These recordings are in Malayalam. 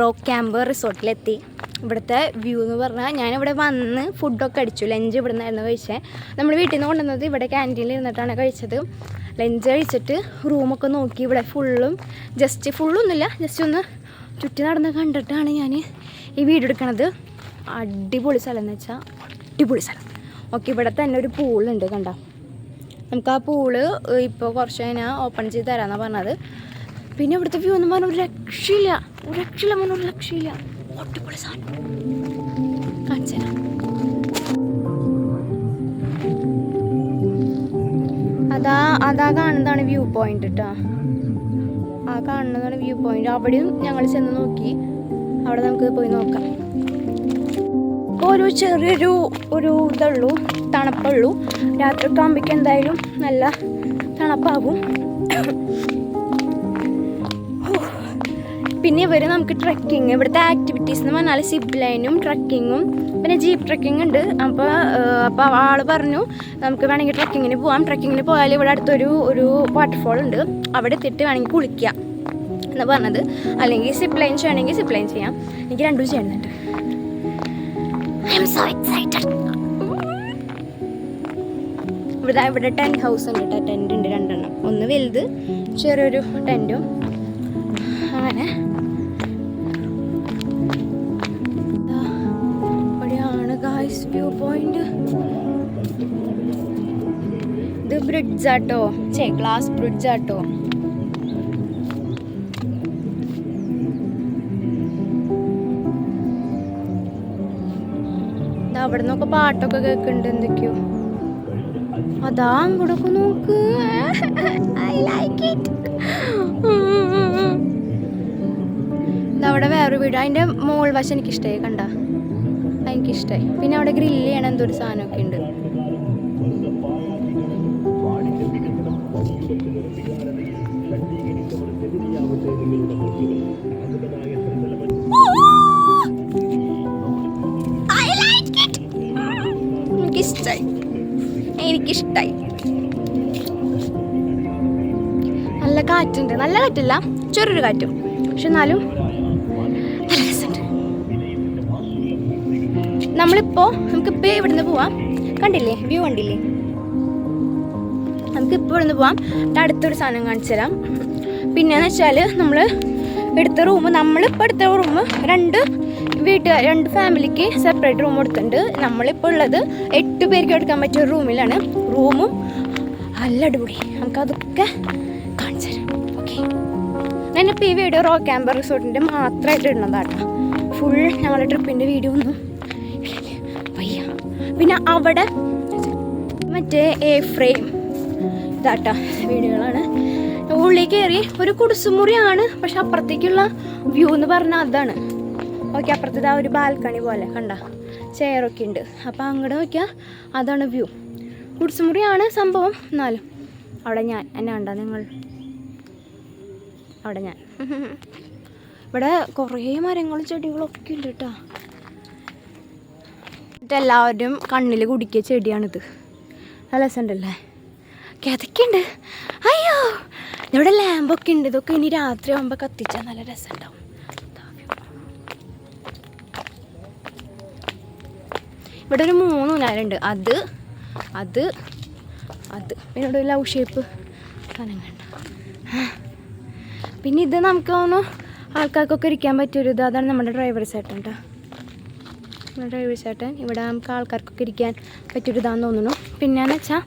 Rock camp റിസോർട്ടിലെത്തി. ഇവിടുത്തെ വ്യൂ എന്ന് പറഞ്ഞാൽ ഞാനിവിടെ വന്ന് ഫുഡൊക്കെ അടിച്ചു. ലഞ്ച് ഇവിടെ നിന്നായിരുന്നു കഴിച്ചത് നമ്മൾ വീട്ടിൽ നിന്ന് കൊണ്ടുവന്നത് ഇവിടെ ക്യാന്റീനിൽ ഇരുന്നിട്ടാണ് കഴിച്ചത്. ലഞ്ച് കഴിച്ചിട്ട് റൂമൊക്കെ നോക്കി ഇവിടെ ഫുള്ളും ജസ്റ്റ് ഫുള്ളൊന്നുമില്ല ജസ്റ്റ് ഒന്ന് ചുറ്റി നടന്ന് കണ്ടിട്ടാണ് ഞാൻ ഈ വീഡിയോ എടുക്കണത്. അടിപൊളി സ്ഥലം എന്ന് വെച്ചാൽ അടിപൊളി സ്ഥലം. ഓക്കെ ഇവിടെ തന്നെ ഒരു പൂളുണ്ട് കണ്ട? നമുക്ക് ആ പൂൾ ഇപ്പോൾ കുറച്ച് കഴിഞ്ഞാൽ ഓപ്പൺ ചെയ്ത് തരാമെന്നാണ് പറഞ്ഞത്. പിന്നെ ഇവിടുത്തെ വ്യൂ എന്ന് പറഞ്ഞാൽ ഒരു രക്ഷയില്ല. ഒരു രക്ഷയില്ല പറഞ്ഞ ഒരു രക്ഷയില്ല. അടിപൊളി സാധനം. അതാ അതാ കാണുന്നതാണ് വ്യൂ പോയിന്റ് കേട്ടോ ആ കാണുന്നതാണ് വ്യൂ പോയിന്റ് അവിടെയും ഞങ്ങൾ ചെന്ന് നോക്കി. അവിടെ നമുക്ക് പോയി നോക്കാം. ഒരു ചെറിയൊരു ഒരു ഇതുള്ളൂ തണുപ്പുള്ളൂ. രാത്രി കാമ്പിക്ക് ആകുമ്പോഴേക്കും എന്തായാലും നല്ല തണുപ്പാകും. പിന്നെ ഇവർ നമുക്ക് ട്രക്കിങ് ഇവിടുത്തെ ആക്ടിവിറ്റീസ് എന്ന് പറഞ്ഞാൽ സിപ്പ് ലൈനും ട്രക്കിങ്ങും പിന്നെ ജീപ്പ് ട്രക്കിംഗ് ഉണ്ട്. അപ്പോൾ അപ്പോൾ ആൾ പറഞ്ഞു നമുക്ക് വേണമെങ്കിൽ ട്രക്കിങ്ങിന് പോവാം. ട്രക്കിങ്ങിന് പോയാൽ ഇവിടെ അടുത്തൊരു ഒരു വാട്ടർഫോൾ ഉണ്ട്. അവിടെ എത്തിയിട്ട് വേണമെങ്കിൽ കുളിക്കാം. എന്ന് പറഞ്ഞത്. അല്ലെങ്കിൽ സിപ്പ് ലൈൻ ചെയ്യണമെങ്കിൽ സിപ്പ് ലൈൻ ചെയ്യാം. എനിക്ക് രണ്ടും ചെയ്യുന്നുണ്ട്. ഐ എം സോ എക്സൈറ്റഡ് ഇവിടെ ഇവിടെ ടെന്റ് ഹൗസ് ഉണ്ട് കേട്ടോ. ടെന്റ് ഉണ്ട് രണ്ടെണ്ണം. ഒന്ന് വലുത് ചെറിയൊരു ടെന്റും അങ്ങനെ. View point. ഇത് ബ്രിഡ്ജ് ആട്ടോ. ചേ ഗ്ലാസ് ബ്രിഡ്ജ് ആട്ടോ. ദാ അവിടെ നിന്നൊക്കെ പാട്ടൊക്കെ കേൾക്കുന്നുണ്ട് എന്തൊക്കെയോ. അതാ അങ്ങോട്ടൊക്കെ നോക്ക്. ഐ ലൈക്ക് ഇറ്റ് അവിടെ വേറൊരു വീട്. അതിന്റെ മോൾ വശം എനിക്കിഷ്ടമായി കണ്ട. എനിക്കിഷ്ടമായി പിന്നെ അവിടെ ഗ്രില്ല് ചെയ്യണ എന്തോ ഒരു സാധനമൊക്കെ ഉണ്ട്. എനിക്കിഷ്ടായി. നല്ല കാറ്റുണ്ട്. നല്ല കാറ്റില്ല ചെറിയൊരു കാറ്റും. പക്ഷെ എന്നാലും നമ്മളിപ്പോൾ ഇപ്പൊ ഇവിടുന്ന് പോവാം. കണ്ടില്ലേ? വ്യൂ കണ്ടില്ലേ? നമുക്ക് ഇപ്പൊ ഇവിടുന്ന് പോവാം. അടുത്തൊരു സാധനം കാണിച്ചു തരാം. പിന്നെന്ന് വെച്ചാൽ നമ്മൾ എടുത്ത റൂം നമ്മളിപ്പോൾ എടുത്ത റൂം രണ്ട് വീട്ടുകാർ രണ്ട് ഫാമിലിക്ക് സെപ്പറേറ്റ് റൂം കൊടുത്തിട്ടുണ്ട് നമ്മളിപ്പോൾ ഉള്ളത് എട്ട് പേർക്ക് എടുക്കാൻ പറ്റിയ റൂമിലാണ് റൂമും നല്ല അടിപൊളി. നമുക്കതൊക്കെ കാണിച്ചു തരാം. ഓക്കെ ഞാനിപ്പോൾ ഈ വീഡിയോ റോ ക്യാമ്പ് റിസോർട്ടിന്റെ മാത്രമായിട്ട് ഇടുന്നതാട്ടോ. ഫുൾ ഞങ്ങളുടെ ട്രിപ്പിന്റെ വീഡിയോ ഒന്നും പിന്നെ അവിടെ മറ്റേ എ ഫ്രെയിം ഇതാട്ട വീടുകളാണ്. ഉള്ളിൽ കയറി ഒരു കുടിസുമുറിയാണ് പക്ഷെ അപ്പുറത്തേക്കുള്ള വ്യൂ എന്ന് പറഞ്ഞാൽ അതാണ്. ഓക്കെ അപ്പുറത്തത് ആ ഒരു ബാൽക്കണി പോലെ കണ്ട? ചെയറൊക്കെ ഉണ്ട്. അപ്പം അങ്ങോട്ട് നോക്കിയാൽ അതാണ് വ്യൂ കുടിസുമുറിയാണ് സംഭവം. എന്നാലും അവിടെ ഞാൻ എന്നെ കണ്ട നിങ്ങൾ? അവിടെ ഞാൻ. ഇവിടെ കുറേ മരങ്ങളും ചെടികളൊക്കെ ഉണ്ട് കേട്ടോ. എന്നിട്ട് എല്ലാവരും കണ്ണിൽ കുടിക്കിയ ചെടിയാണിത്. നല്ല രസമുണ്ടല്ലേ? കിതക്കുണ്ട് അയ്യോ ഇവിടെ ലാമ്പൊക്കെ ഉണ്ട്. ഇതൊക്കെ ഇനി രാത്രി ആകുമ്പോൾ കത്തിച്ചാൽ നല്ല രസമുണ്ടാവും. ഇവിടെ ഒരു മൂന്ന് നേരമുണ്ട് അത് അത് അത്. പിന്നെ ഇവിടെ ഒരു ലവ് ഷേപ്പ് കണ്ട. പിന്നെ ഇത് നമുക്ക് തോന്നുന്നു ആൾക്കാർക്കൊക്കെ ഇരിക്കാൻ പറ്റിയൊരു ഇത്. അതാണ് നമ്മുടെ ഡ്രൈവർ നമ്മുടെ ഡ്രൈവർ ചേട്ടൻ ഇവിടെ നമുക്ക് ആൾക്കാർക്കൊക്കെ ഇരിക്കാൻ പറ്റിയൊരിതാന്ന് തോന്നുന്നു. പിന്നെയെന്ന് വെച്ചാൽ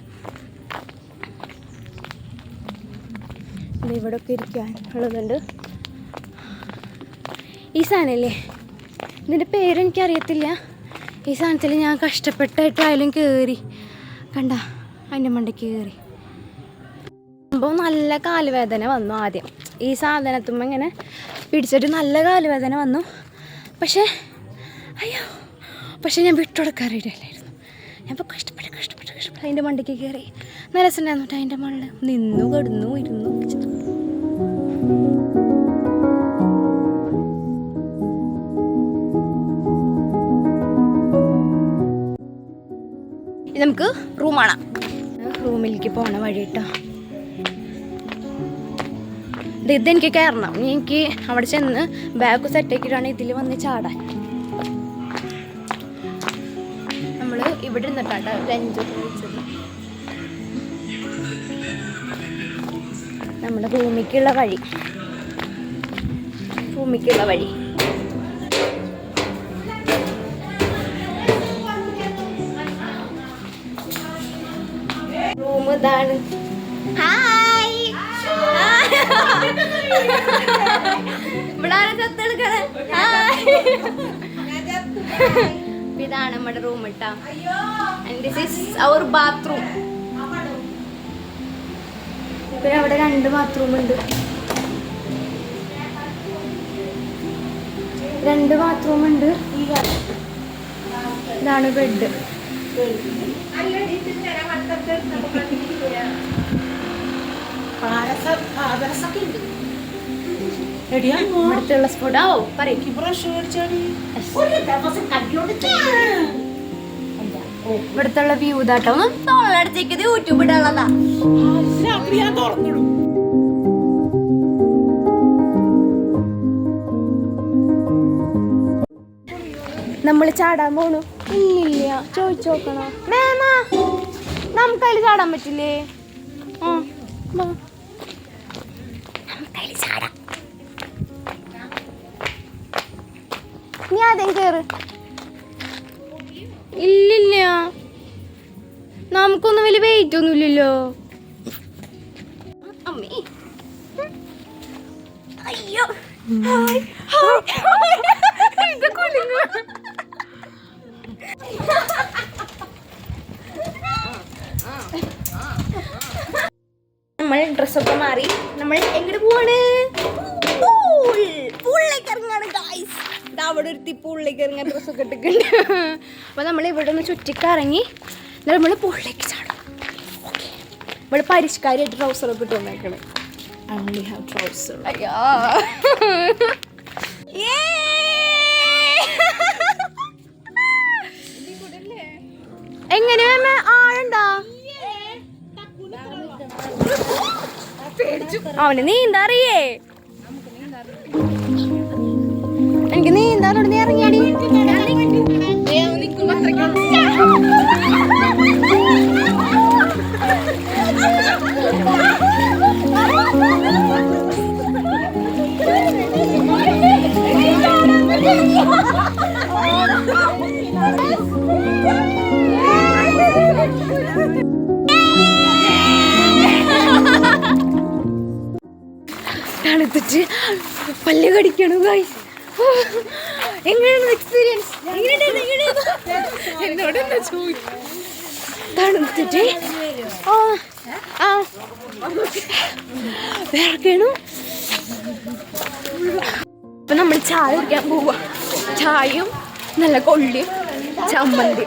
ഇവിടെ ഒക്കെ ഇരിക്കാൻ ഉള്ളതുണ്ട്. ഈ സാധനമില്ലേ ഇതിന്റെ പേരെനിക്കറിയത്തില്ല ഈ സാധനത്തിൽ ഞാൻ കഷ്ടപ്പെട്ടായിട്ടായാലും കയറി കണ്ട അതിന്റെ മണ്ടയ്ക്ക് കയറി സംഭവം നല്ല കാലുവേദന വന്നു ആദ്യം. ഈ സാധനത്തുമ്പോൾ ഇങ്ങനെ പിടിച്ചിട്ട് നല്ല കാലുവേദന വന്നു. പക്ഷേ അയ്യോ പക്ഷേ ഞാൻ വിട്ടുകൊടുക്കാൻ റെഡിയല്ലായിരുന്നു ഞാൻ ഇപ്പോൾ കഷ്ടപ്പെട്ട് കഷ്ടപ്പെട്ട് കഷ്ടപ്പെട്ട് അതിന്റെ മണ്ടയ്ക്ക് കയറി നല്ല രസമുണ്ടായിരുന്നു അതിന്റെ മണ്ണിൽ നിന്നു കിടന്നു ഇരുന്നു. നമുക്ക് റൂമാണ് റൂമിലേക്ക് പോണ വഴി കേട്ടോ. ഇത് ഇതെനിക്ക് കയറണം. എനിക്ക് അവിടെ ചെന്ന് ബാഗ് സെറ്റ് ആക്കിയിട്ടാണ് ഇതിൽ വന്ന് ചാടാൻ. ഇവിടെ ഇരുന്നിട്ടാണ് ലഞ്ച് കഴിച്ചത്. നമ്മുടെ ഭൂമിക്കുള്ള വഴി. ഭൂമിക്കുള്ള വഴി. റൂം ഇതാണ്. ഹായ്. ഇവിടെ ആരും ചത്തെടുക്കണേ? ഹായ്. ഇതാണ് നമ്മുടെ room and this is our bathroom പിന്നെ അവിടെ രണ്ട് ബാത്റൂം ഉണ്ട്. രണ്ട് ബാത്റൂം ഉണ്ട്. ഇതാണ് ബെഡ് ഇവിടുത്തെ സ്പോട്ട് ഓ പറയും. ഇവിടുത്തെ വ്യൂ ഇതാട്ടോ. യൂട്യൂബ് ഇടാനുള്ളതാ നമ്മൾ ചാടാൻ പോണു. ഇല്ല ചോദിച്ചോക്കണോ മേമ നമുക്കതിൽ ചാടാൻ പറ്റില്ലേ? ആ കേറ്. ഇല്ലില്ല. നമുക്കൊന്നും വലിയ വെയിറ്റ് ഒന്നും ഇല്ലല്ലോ. അയ്യോ. നമ്മൾ ഡ്രസ്സൊക്കെ മാറി നമ്മൾ എങ്ങോട്ട് പോവാണ്? അവിടെ ഒരുത്തി പൂളിലേക്ക് ഇറങ്ങാൻ ഡ്രസ്സൊക്കെ ഇട്ടിട്ടുണ്ട്. അപ്പോൾ നമ്മൾ ഇവിടെ ഒന്ന് ചുറ്റിക്കറങ്ങി എന്നിട്ട് നമ്മൾ പൂളിലേക്ക് ചാടും. ഓക്കെ ഇവിടെ പരിഷ്കാരമായിട്ട് ട്രൗസറൊക്കെ ഇട്ട് വന്നേക്കണേ. Only have trousers. അയ്യോ. എങ്ങനെ? ആളുണ്ടോ? അവന് നീന്താ അറിയേ എനിക്ക് നീന്താനോട് നീ ഇറങ്ങിയാടി. നല്ല കൊള്ളിയും ചമ്മന്തി.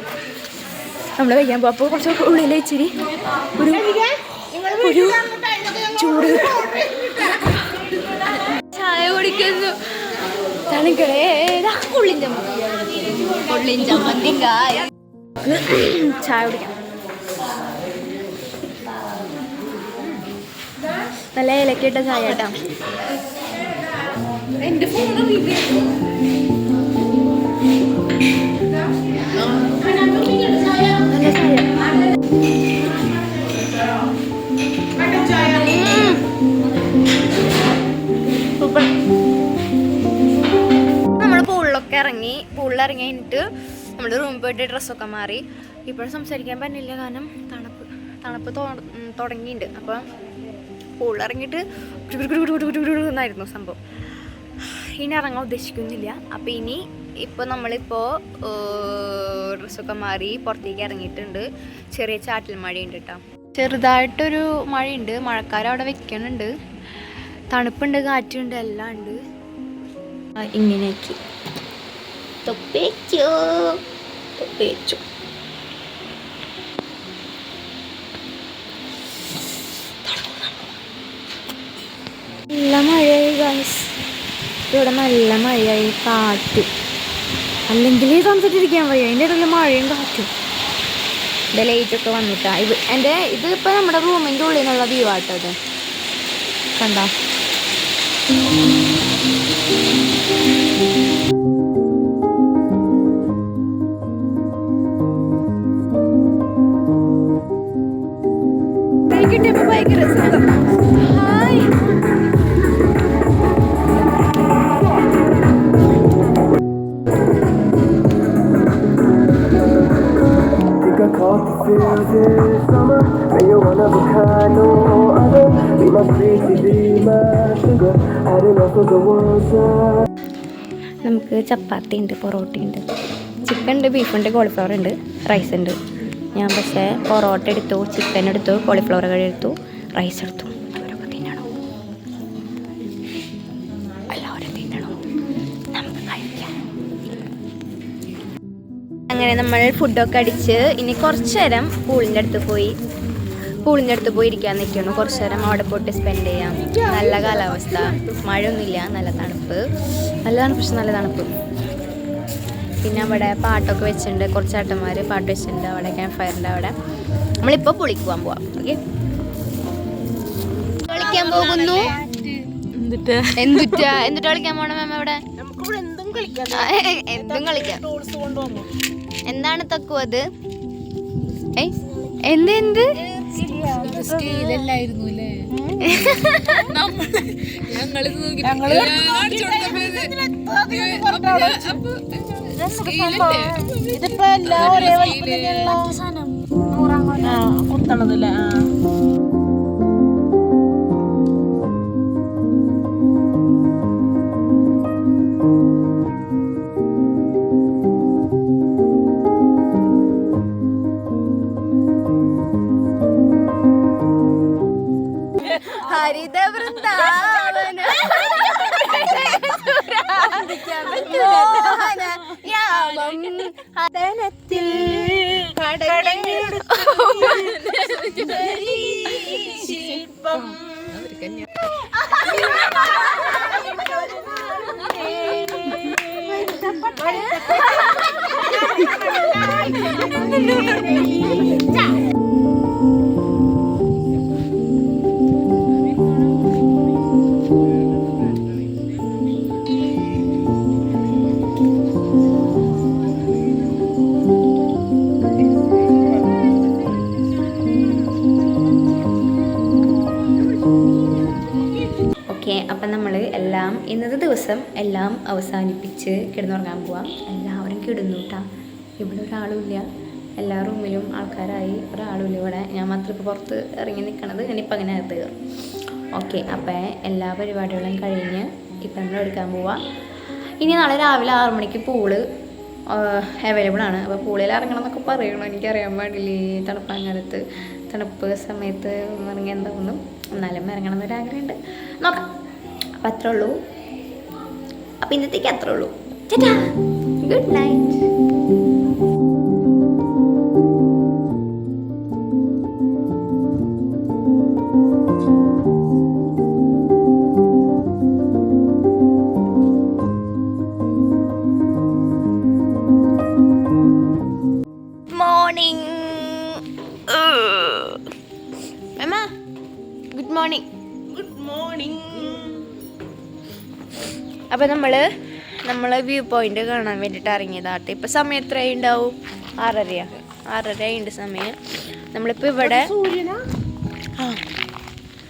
നമ്മൾ കഴിക്കാൻ പോകും അപ്പോൾ കുറച്ച് ഉള്ളിൽ ഇച്ചിരി ഒരു ഒരു ചൂട്. ചായ കുടിക്കുന്നു. തണുക്കളേതാ ഉള്ളിൻ ചമ്മന്തി. ഉള്ളിൻ ചമ്മന്തി ചായ കുടിക്കാം. നല്ല ഇലക്കിട്ട ചായ കേട്ടോ. എന്റെ ഫോൺ ഇറങ്ങി പൂളിൽ ഇറങ്ങി കഴിഞ്ഞിട്ട് നമ്മൾ റൂമിൽ പോയിട്ട് ഡ്രസ്സൊക്കെ മാറി ഇപ്പോഴും സംസാരിക്കാൻ പറ്റില്ല കാരണം തണുപ്പ് തണുപ്പ് തുടങ്ങിയിട്ടുണ്ട് അപ്പം പൂളിൽ ഇറങ്ങിയിട്ട് എന്നായിരുന്നു സംഭവം ഇനി ഇറങ്ങാൻ ഉദ്ദേശിക്കുന്നില്ല അപ്പം ഇനി ഇപ്പോൾ നമ്മളിപ്പോൾ ഡ്രസ്സൊക്കെ മാറി പുറത്തേക്ക് ഇറങ്ങിയിട്ടുണ്ട്. ചെറിയ ചാറ്റൽ മഴയുണ്ട് കേട്ടോ ചെറുതായിട്ടൊരു മഴയുണ്ട്. മഴക്കാരം അവിടെ വെക്കണുണ്ട്. തണുപ്പുണ്ട് കാറ്റുണ്ട് എല്ലാം ഉണ്ട്. ഇങ്ങനെയൊക്കെ. നല്ല മഴയായി ഗായ്സ് ഇവിടെ നല്ല മഴയായി കാറ്റ്. അല്ലെങ്കിൽ സംസാരിച്ചിരിക്കാൻ വയ്യ. അതിന്റെ ഇടയിൽ മഴയും കാറ്റും. ഇവിടെ ലൈറ്റൊക്കെ വന്നിട്ടാ. ഇത് എന്റെ ഇത് ഇപ്പം നമ്മുടെ റൂമിന്റെ ഉള്ളിൽ നിന്നുള്ള വ്യൂ ആട്ടോ അത് കണ്ടോ? നമുക്ക് ചപ്പാത്തി ഉണ്ട് പൊറോട്ട ഉണ്ട്. ചിക്കൻ ഉണ്ട് ബീഫുണ്ട് കോളിഫ്ലവർ ഉണ്ട് റൈസ് ഉണ്ട്. ഞാൻ പക്ഷേ പൊറോട്ട എടുത്തു ചിക്കൻ എടുത്തു കോളിഫ്ലവർ കഴി എടുത്തു റൈസ് എടുത്തു. അവരൊക്കെ തിന്നണം. എല്ലാവരും തിന്നണം. നമുക്ക് കഴിക്കാം. അങ്ങനെ നമ്മൾ ഫുഡൊക്കെ അടിച്ച് ഇനി കുറച്ചു നേരം പൂളിന്റെ അടുത്ത് പോയി. പൂളിന്റെ അടുത്ത് പോയി ഇരിക്കാൻ നിൽക്കുന്നു കുറച്ച് നേരം അവിടെ പോയിട്ട് സ്പെൻഡ് ചെയ്യാം. നല്ല കാലാവസ്ഥ. മഴയൊന്നുമില്ല. നല്ല തണുപ്പ്. നല്ല തണുപ്പ് പക്ഷെ നല്ല തണുപ്പ്. പിന്നെ അവിടെ പാട്ടൊക്കെ വെച്ചിട്ടുണ്ട്. കുറച്ച് ചേട്ടന്മാർ പാട്ട് വെച്ചിട്ടുണ്ട്. അവിടെ ക്യാമ്പ് ഫയറിന്റെ അവിടെ നമ്മളിപ്പോൾ പൊളിക്കുവാൻ പോവാം. ഓക്കെ കളിക്കാൻ പോകുന്നു. എന്തുറ്റാ എന്തുട്ടാ? കളിക്കാൻ പോണം മാം അവിടെ? എന്തും കളിക്കാം. ഏ, എന്തും എന്താണ് തക്കുവത് ഏയ് എന്ത് നോക്കി ഇതിപ്പോ എല്ലാം ഒരേ കുത്തണതല്ലേ? ആ. oh, ഓക്കെ അപ്പം നമ്മൾ എല്ലാം ഇന്നത്തെ ദിവസം എല്ലാം അവസാനിപ്പിച്ച് കിടന്നുറങ്ങാൻ പോവാം. എല്ലാവരും കിടന്നു കേട്ടാ ഇവിടെ ഒരാളുമില്ല. എല്ലാ റൂമിലും ആൾക്കാരായി ഒരാളുമില്ല ഇവിടെ. ഞാൻ മാത്രം ഇപ്പോൾ പുറത്ത് ഇറങ്ങി നിൽക്കണത് ഞാനിപ്പോൾ അങ്ങനെ അകത്ത് കയറും. ഓക്കെ അപ്പം എല്ലാ പരിപാടികളും കഴിഞ്ഞ് ഇപ്പം നമ്മൾ എടുക്കാൻ പോവാം. ഇനി നാളെ രാവിലെ ആറു മണിക്ക് പൂൾ അവൈലബിൾ ആണ്. അപ്പോൾ പൂളിൽ ഇറങ്ങണം എന്നൊക്കെ പറയണം. എനിക്കറിയാൻ പാടില്ലേ? ഈ തണുപ്പാങ്കാലത്ത് തണുപ്പ് സമയത്ത് ഇറങ്ങി എന്താണെന്നും. എന്നാലും ഇറങ്ങണം എന്നൊരാഗ്രഹമുണ്ട്. നോക്കാം. അപ്പം അത്രേ ഉള്ളൂ അപ്പം ഇന്നത്തേക്ക് അത്രേ ഉള്ളൂ ചേട്ടാ ഗുഡ് നൈറ്റ് വ്യൂ പോയിന്റ് കാണാൻ വേണ്ടിയിട്ട് ഇറങ്ങിയതാട്ടെ. ഇപ്പൊ സമയം എത്രയായി ഉണ്ടാവും? ആറരയാ. ആറരയുണ്ട് സമയം. നമ്മളിപ്പോൾ ഇവിടെ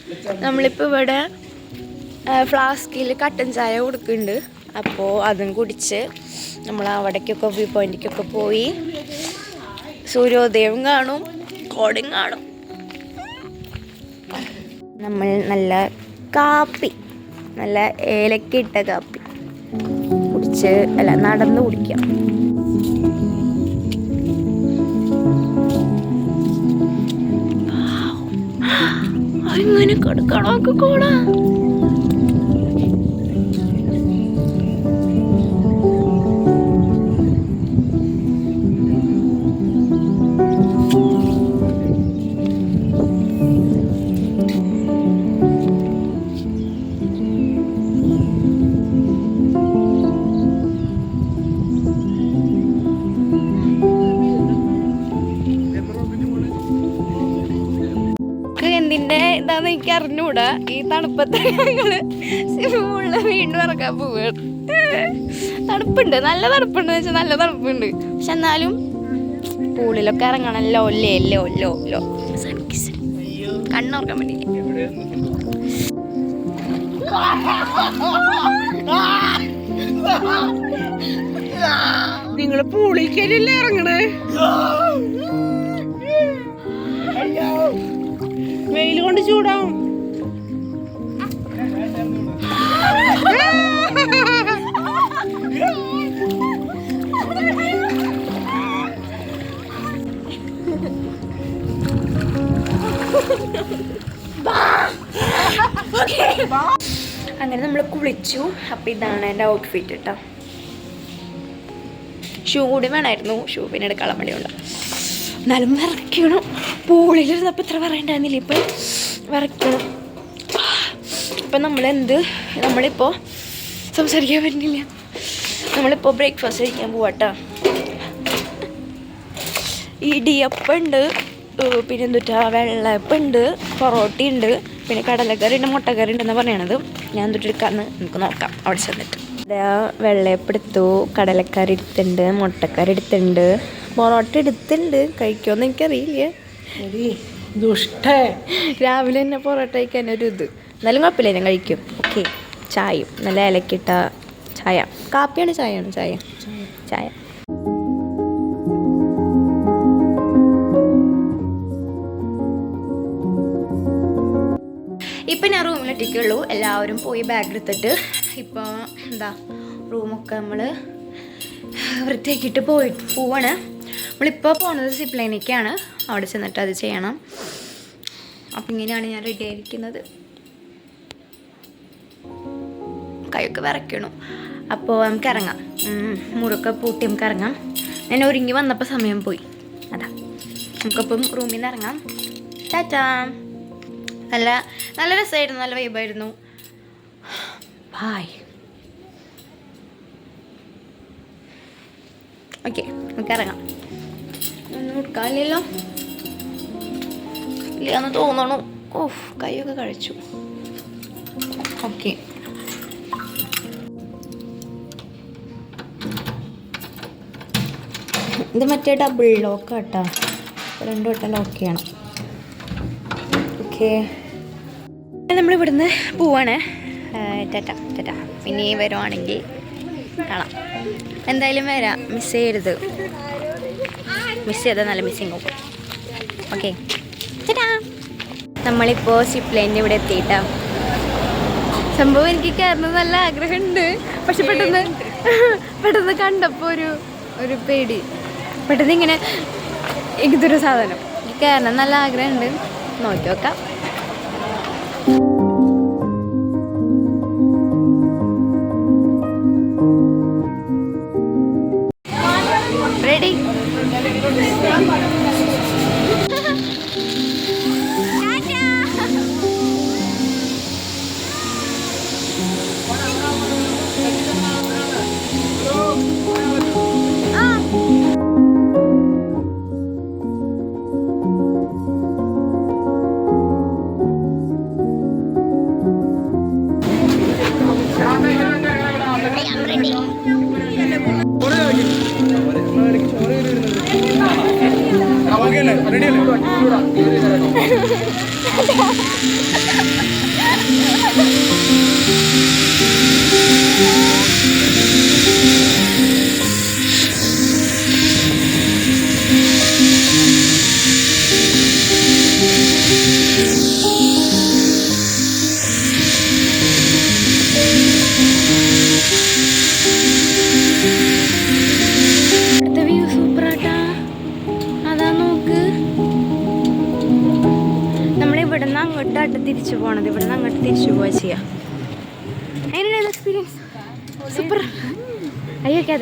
നമ്മളിപ്പോ നമ്മളിപ്പോൾ ഇവിടെ ഫ്ലാസ്കിൽ കട്ടൻ ചായ കൊടുക്കുന്നുണ്ട് അപ്പോൾ അതും കുടിച്ച് നമ്മൾ അവിടേക്കൊക്കെ വ്യൂ പോയിന്റിക്കൊക്കെ പോയി സൂര്യോദയം കാണും കോടും കാണും. നമ്മൾ നല്ല കാപ്പി നല്ല ഏലക്ക ഇട്ട കാപ്പി. കുടിച്ച് അല്ല നടന്ന് കുടിക്കാം ഇങ്ങനെ കിടക്കണോ കൂടാ എന്തിന്റെ എന്താന്ന് എനിക്ക് അറിഞ്ഞൂടാ ഈ തണുപ്പത്തെ ഞങ്ങൾ സിമ്മുള്ള വീണ്ടും ഇറക്കാൻ പോവുകയാണ് തണുപ്പുണ്ട്. നല്ല തണുപ്പുണ്ട്. വെച്ചാൽ നല്ല തണുപ്പുണ്ട്. പക്ഷെ എന്നാലും പൂളിലൊക്കെ ഇറങ്ങണല്ലോ. അല്ലേ അല്ലോ അല്ലോ അല്ലോ. സൺകിസ് കണ്ണോർക്കാൻ വേണ്ടി. നിങ്ങൾ പൂളിക്കലല്ലേ ഇറങ്ങണേ? വെയിൽ കൊണ്ട് ചൂടാവും. അങ്ങനെ നമ്മൾ കുളിച്ചു. അപ്പം ഇതാണ് എന്റെ ഔട്ട്ഫിറ്റ് കേട്ടോ ഷൂ കൂടി വേണമായിരുന്നു ഷൂ പിന്നെ എടുക്കാൻ വേണ്ടിയുള്ള എന്നാലും പൂളിലിരുന്നപ്പോൾ ഇത്ര പറയണ്ടായിരുന്നില്ല? ഇപ്പം വിറയ്ക്കണം ഇപ്പം നമ്മളെന്ത്? നമ്മളിപ്പോൾ സംസാരിക്കാൻ പറ്റുന്നില്ല. നമ്മളിപ്പോൾ ബ്രേക്ക്ഫാസ്റ്റ് കഴിക്കാൻ പോവാട്ടോ. ഇടിയപ്പുണ്ട് പിന്നെ എന്തുട്ടാ വെള്ളയപ്പുണ്ട് പൊറോട്ട ഉണ്ട് പിന്നെ കടലക്കറി ഉണ്ട് മുട്ടക്കറി ഉണ്ടെന്ന് പറയണത്. ഞാൻ എന്തുട്ട് നമുക്ക് നോക്കാം. അവിടെ ചെന്നിട്ട്. വെള്ളയപ്പ് എടുത്തു കടലക്കറി എടുത്തിട്ടുണ്ട് മുട്ടക്കറി എടുത്തിട്ടുണ്ട് പൊറോട്ട എടുത്തിട്ടുണ്ട്. കഴിക്കുമെന്ന് എനിക്കറിയില്ല. ദുഷ്ടേ. രാവിലെ തന്നെ പൊറോട്ട കഴിക്കാൻ ഒരു ഇത്. എന്നാലും കുഴപ്പമില്ല ഞാൻ കഴിക്കും. ഓക്കെ ചായയും. നല്ല ഇലക്കിട്ട ചായ. കാപ്പിയാണ് ചായയാണ് ചായ? ചായ. ഇപ്പം ഞാൻ റൂമിലെത്തിക്കുള്ളൂ. എല്ലാവരും പോയി ബാഗ് എടുത്തിട്ട്. ഇപ്പോൾ എന്താ റൂമൊക്കെ നമ്മൾ വൃത്തിയാക്കിയിട്ട് പോയി പോവാണ്. നമ്മളിപ്പോൾ പോണത് സിപ്പ് ലൈനിലേക്കാണ് അവിടെ ചെന്നിട്ട് അത് ചെയ്യണം. അപ്പം ഇങ്ങനെയാണ് ഞാൻ റെഡി ആയിരിക്കുന്നത്. കൈയൊക്കെ വിറയ്ക്കണു. അപ്പോൾ നമുക്ക് ഇറങ്ങാം. മുറുക്കെ പൂട്ടി നമുക്ക് ഇറങ്ങാം. ഞാൻ ഒരുങ്ങി വന്നപ്പോൾ സമയം പോയി. അതാ. നമുക്കപ്പം റൂമിൽ നിന്ന് ഇറങ്ങാം. ടാറ്റാ. നല്ല നല്ല രസമായിരുന്നു നല്ല വൈബായിരുന്നു ബായ്. ഓക്കെ നമുക്ക് ഇറങ്ങാം. ഒന്നും കൊടുക്കാനില്ലല്ലോ ഇല്ലാന്ന് തോന്നണു. ഓഫ് കൈയൊക്കെ കഴിച്ചു. ഓക്കെ. ഇത് മറ്റേ ഡബിൾ ലോക്ക് കേട്ടോ രണ്ടു വട്ടം ലോക്കിയാണ് ഓക്കെ. നമ്മൾ ഇവിടുന്ന് പോവാണ്. ടാറ്റ ടാറ്റ. പിന്നെ വരുവാണെങ്കിൽ കാണാം. എന്തായാലും വരാം. മിസ് ചെയ്യരുത്. മിസ് ചെയ്താൽ നല്ല മിസ്സിങ് പോകും ഓക്കെ ചേട്ടാ നമ്മളിപ്പോൾ സിപ്പ് ലൈനിന്റെ ഇവിടെ എത്തിയിട്ടാ. സംഭവം എനിക്ക് കയറുന്നത് നല്ല ആഗ്രഹമുണ്ട്. പക്ഷെ പെട്ടെന്ന് പെട്ടെന്ന് കണ്ടപ്പോൾ ഒരു ഒരു പേടി. പെട്ടെന്ന് ഇങ്ങനെ ഇതൊരു സാധനം. എനിക്ക് കയറണം നല്ല ആഗ്രഹമുണ്ട്. നോക്കി നോക്കാം.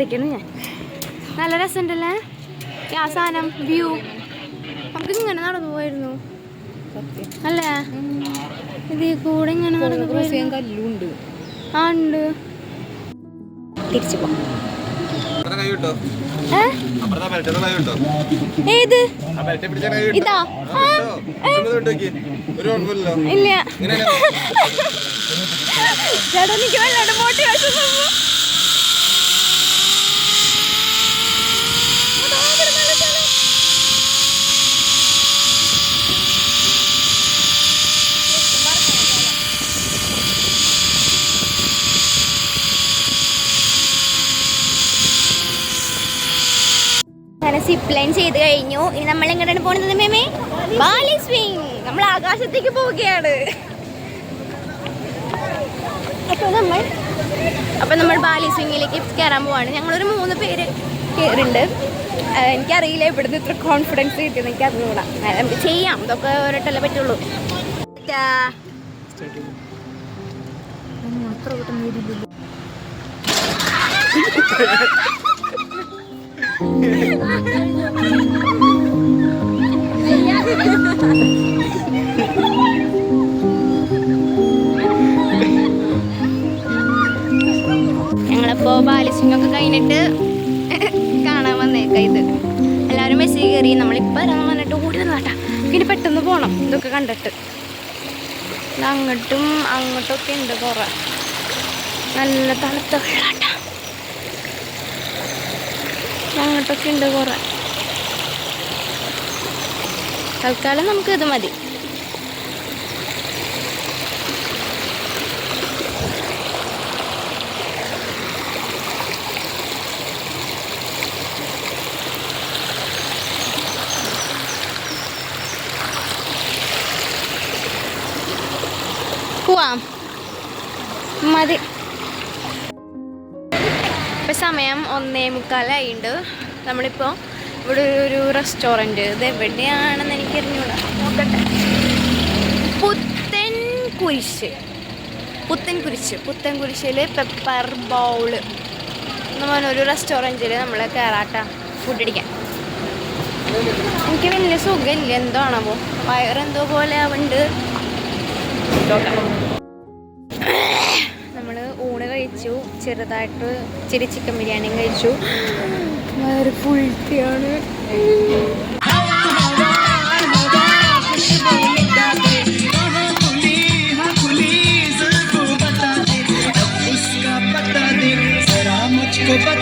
അയ്യോ ഞാൻ. നല്ല രസമുണ്ടല്ലേ? ഈ ആ വ്യൂ നമുക്ക് ഇങ്ങനെ നടന്നു പോയിരുന്നു. അല്ലേ? ഇതിൽ കൂടെ ഇങ്ങനെ നടന്നു പോയിരുന്നു. കല്ലുണ്ട്. ആ ഉണ്ട്. തിരിച്ചു പോവാം കൈ കിട്ടോ അപ്പുറത്തെ ബെൽറ്റ് കൈ കിട്ടോ ഏത്? ആ ബെൽറ്റ് പിടിച്ച കൈ കിട്ടോ ഇതാ? ഇല്ല. ഇങ്ങനെ ചേട്ടാ എനിക്ക് വല്ലാണ്ട് മോട്ടിവേഷൻ സിപ്പ് ലൈൻ ചെയ്ത് കഴിഞ്ഞു. ഇനി നമ്മൾ എങ്ങോട്ടാണ് പോകുന്നത് മേമേ? ബാലി സ്വിംഗ് നമ്മൾ ആകാശത്തേക്ക് പോവുകയാണ്. അപ്പൊ നമ്മൾ അപ്പൊ നമ്മൾ ബാലി സ്വിംഗിലേക്ക് കയറാൻ പോവാണ്. ഞങ്ങളൊരു മൂന്ന് പേര് കയറുണ്ട് എനിക്കറിയില്ല ഇവിടുന്ന് ഇത്ര കോൺഫിഡൻസ് കിട്ടിയെന്ന് എനിക്ക് അറിഞ്ഞൂടാ ആ, നമുക്ക് ചെയ്യാം. ഇതൊക്കെ ഒരിട്ടല്ലേ പറ്റുള്ളൂ. ടാ. ഞങ്ങളിപ്പോ ബാലിസിംഗൊക്കെ കഴിഞ്ഞിട്ട് കാണാൻ വന്നേക്ക ഇത്. എല്ലാവരും മെസ്സേജ് കയറി നമ്മളിപ്പോൾ ഇറങ്ങാൻ വന്നിട്ട് ഓടി വന്നാട്ടാ ഇനി പെട്ടെന്ന് പോകണം ഇതൊക്കെ കണ്ടിട്ട്. അങ്ങോട്ടും അങ്ങോട്ടൊക്കെ ഉണ്ട് കുറേ നല്ല തണുത്ത വെള്ളാട്ടാ അങ്ങോട്ടൊക്കെ ഉണ്ട് കുറേ. തൽക്കാലം നമുക്ക് ഇത് മതി പോവാം മതി ഇപ്പം സമയം ഒന്നേ നമ്മളിപ്പോൾ ഇവിടെ ഒരു റെസ്റ്റോറന്റ് ഇത് എവിടെയാണെന്ന് എനിക്ക് അറിഞ്ഞൂടാ നോക്കട്ടെ. പുത്തൻ കുരിശ്. പുത്തൻ കുരിശ്. പുത്തൻ കുരിശിൽ പെപ്പർ ബൗൾ എന്ന് പറഞ്ഞ ഒരു റെസ്റ്റോറന്റിൽ നമ്മൾ കയറാട്ട ഫുഡ് അടിക്കാൻ. എനിക്ക് വലിയ സുഖമില്ല. എന്താണാവോ വയറെന്തോ പോലെ ആവുന്നുണ്ട് നമ്മൾ ചെറുതായിട്ട് ഇച്ചിരി ചിക്കൻ ബിരിയാണിയും കഴിച്ചു. വളരെ പുഴുത്തിയാണ് Copa